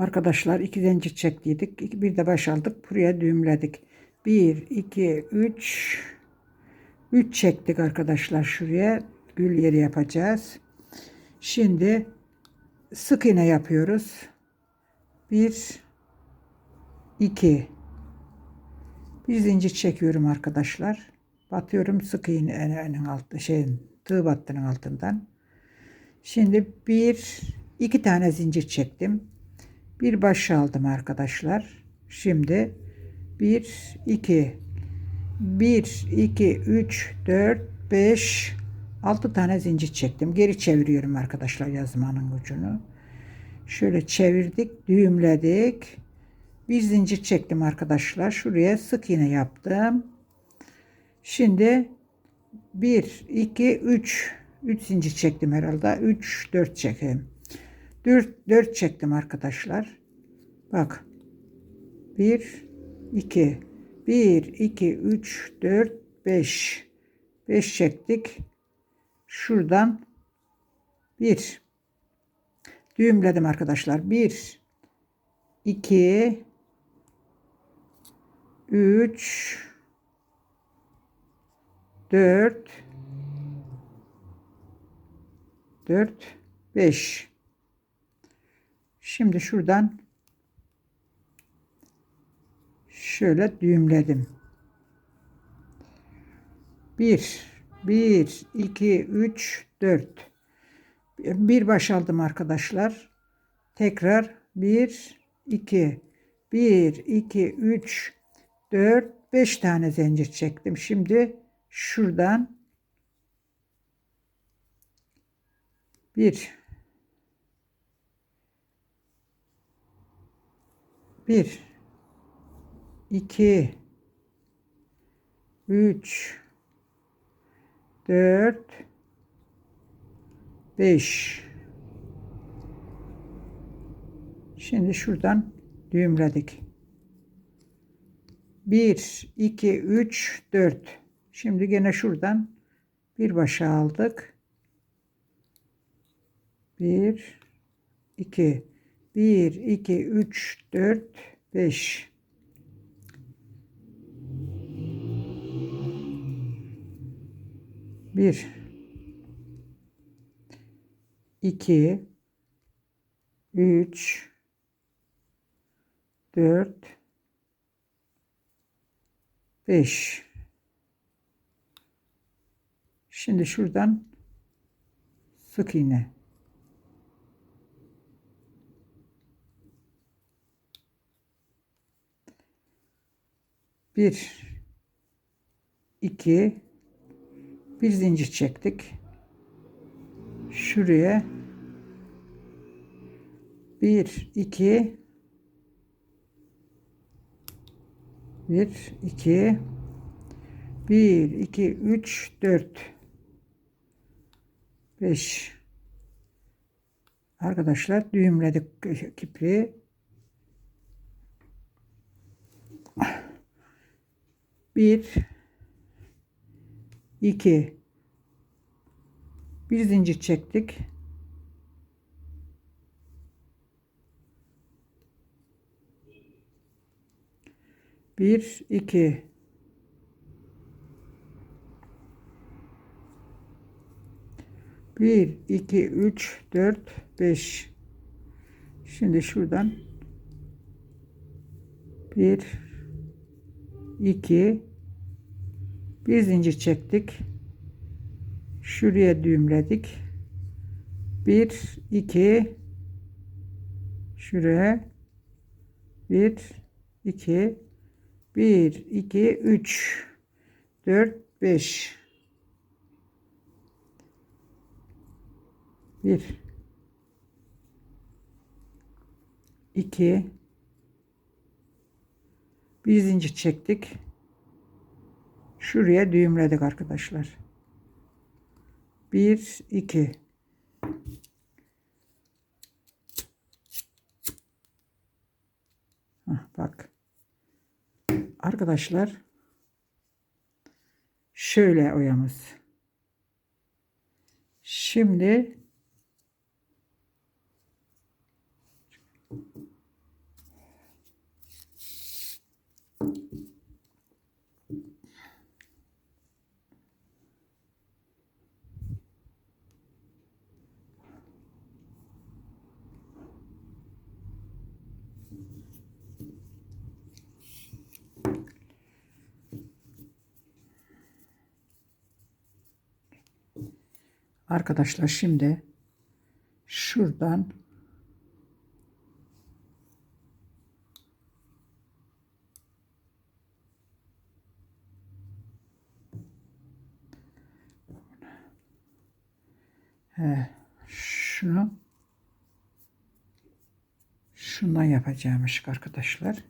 Arkadaşlar iki zincir çektiydik. Bir de baş aldık. Buraya düğümledik. 1, 2, 3. 3 çektik arkadaşlar şuraya. Gül yeri yapacağız. Şimdi sık iğne yapıyoruz. 1, 2. Bir zincir çekiyorum arkadaşlar. Batıyorum sık iğnenin altı şeyin tığ battının altından. Şimdi bir iki tane zincir çektim. Bir baş aldım arkadaşlar. Şimdi bir iki bir iki üç dört beş altı tane zincir çektim. Geri çeviriyorum arkadaşlar yazmanın ucunu. Şöyle çevirdik, düğümledik. Bir zincir çektim arkadaşlar. Şuraya sık iğne yaptım. Şimdi 1, 2, 3. 3 zincir çektim herhalde. 3, 4 çekeyim. 4, 4 çektim arkadaşlar. Bak. 1, 2, 1, 2, 3, 4, 5. 5 çektik. Şuradan 1. Düğümledim arkadaşlar. 1, 2, 3, 4 4 5 Şimdi şuradan şöyle düğümledim. 1 1 2 3 4 bir baş aldım arkadaşlar. Tekrar 1 2 1 2 3 4 5 tane zincir çektim. Şimdi şuradan bir bir iki üç dört beş. Şimdi şuradan düğümledik. 1 2 3 4 Şimdi gene şuradan bir başa aldık. 1 2 1 2 3 4 5 1 2 3 4 5 Şimdi şuradan sık iğne. Bir, iki, bir zincir çektik. Şuraya bir, iki, bir, iki, bir, iki, üç, dört. 5 arkadaşlar düğümledik kipriği bir iki. Bir zincir çektik. Bir iki. 1, 2, 3, 4, 5. Şimdi şuradan 1, 2, bir zincir çektik. Şuraya düğümledik. 1, 2, şuraya 1, 2, 1, 2, 3, 4, 5. Bir. iki, Bir zincir çektik. Şuraya düğümledik arkadaşlar. Bir, iki. Hah, bak. Arkadaşlar şöyle oyamız. Şimdi Arkadaşlar şimdi şuradan He, şunu şundan yapacağımış arkadaşlar.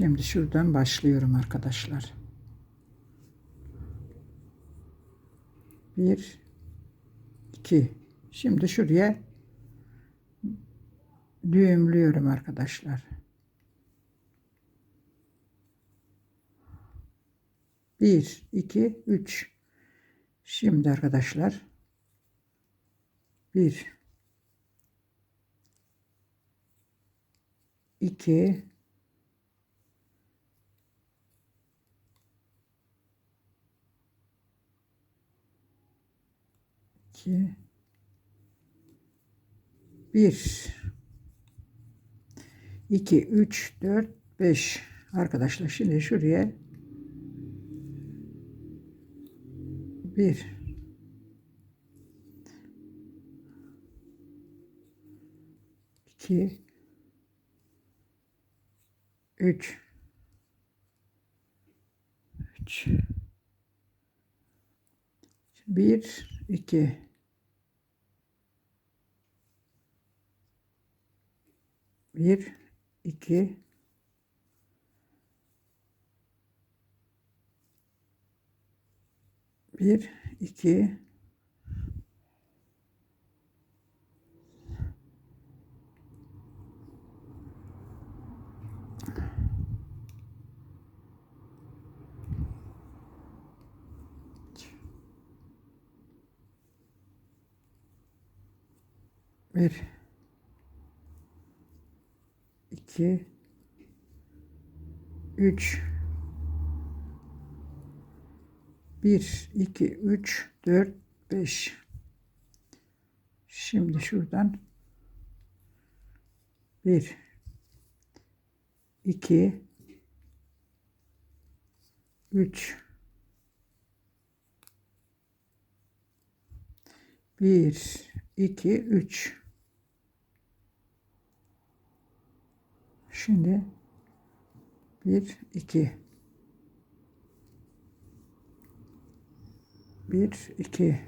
Şimdi şuradan başlıyorum arkadaşlar. Bir, iki. Şimdi şuraya düğümlüyorum arkadaşlar. Bir, iki, üç. Şimdi arkadaşlar bir, iki, iki, bir, iki, üç, dört, beş. Arkadaşlar şimdi şuraya. Bir, iki, üç, üç, bir, iki, bir, iki, bir, iki, bir, iki, üç, bir, iki, üç, dört, beş. Şimdi şuradan bir, iki, üç, bir, iki, üç. Şimdi bir, iki. Bir, iki.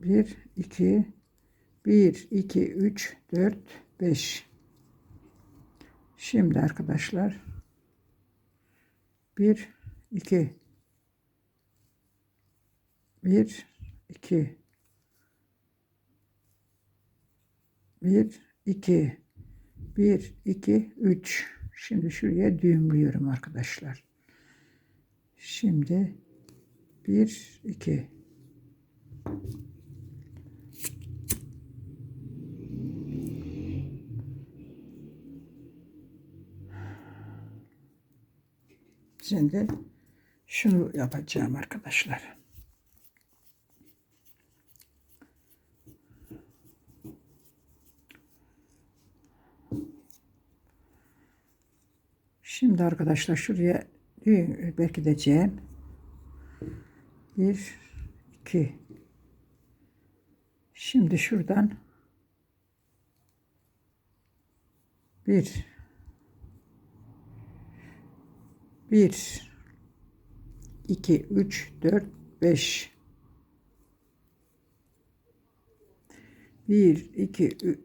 Bir, iki. Bir, iki, üç, dört, beş. Şimdi arkadaşlar. Bir, iki. Bir, iki. Bir, iki. Bir, iki, üç. Şimdi şuraya düğümlüyorum arkadaşlar. Şimdi bir, iki. Şimdi şunu yapacağım arkadaşlar. Şimdi arkadaşlar şuraya düğüm bekleyeceğim. Bir, iki. Şimdi şuradan bir, bir, iki, üç, dört, beş. Bir, iki, ü-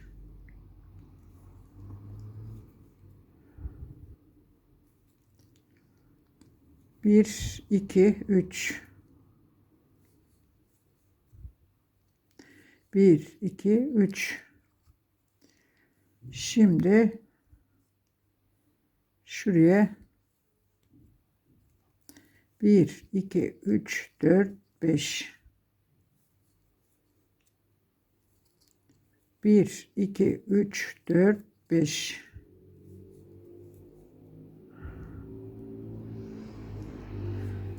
dört, beş. Bir, iki, üç. Bir, iki, üç. Şimdi şuraya 1 2 3 4 5 1 2 3 4 5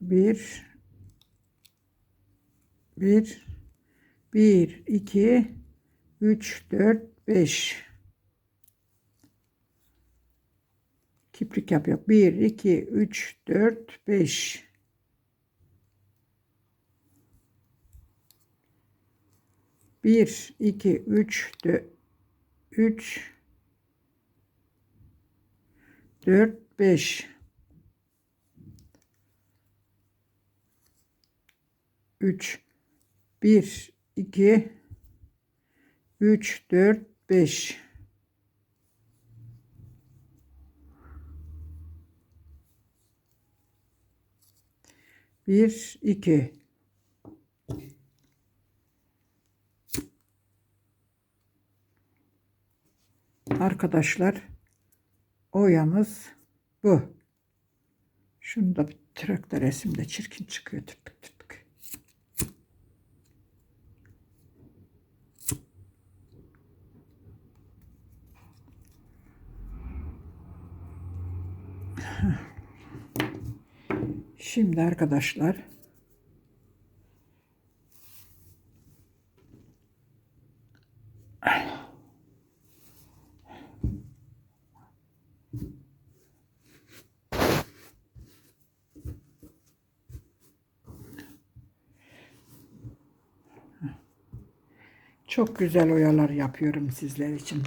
1 1 1 2 3 4 5 Kiprik yapıyor. 1 2 3 4 5 1 2 3 4 3 4 5 3 1 2 3 4 5 1 2 Arkadaşlar oyamız bu. Şunu da bir trakta resimde çirkin çıkıyor tırtık tırtık. Şimdi arkadaşlar çok güzel oyalar yapıyorum sizler için.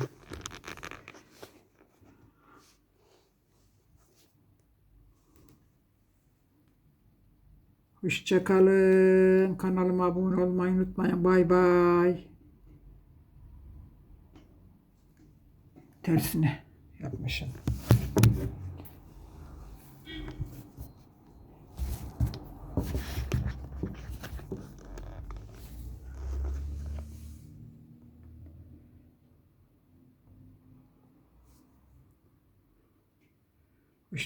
Hoşçakalın. Kanalıma abone olmayı unutmayın. Bay bay. Tersine yapmışım.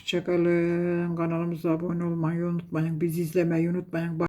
Hoşçakalın. Kanalımıza abone olmayı unutmayın. Bizi izlemeyi unutmayın.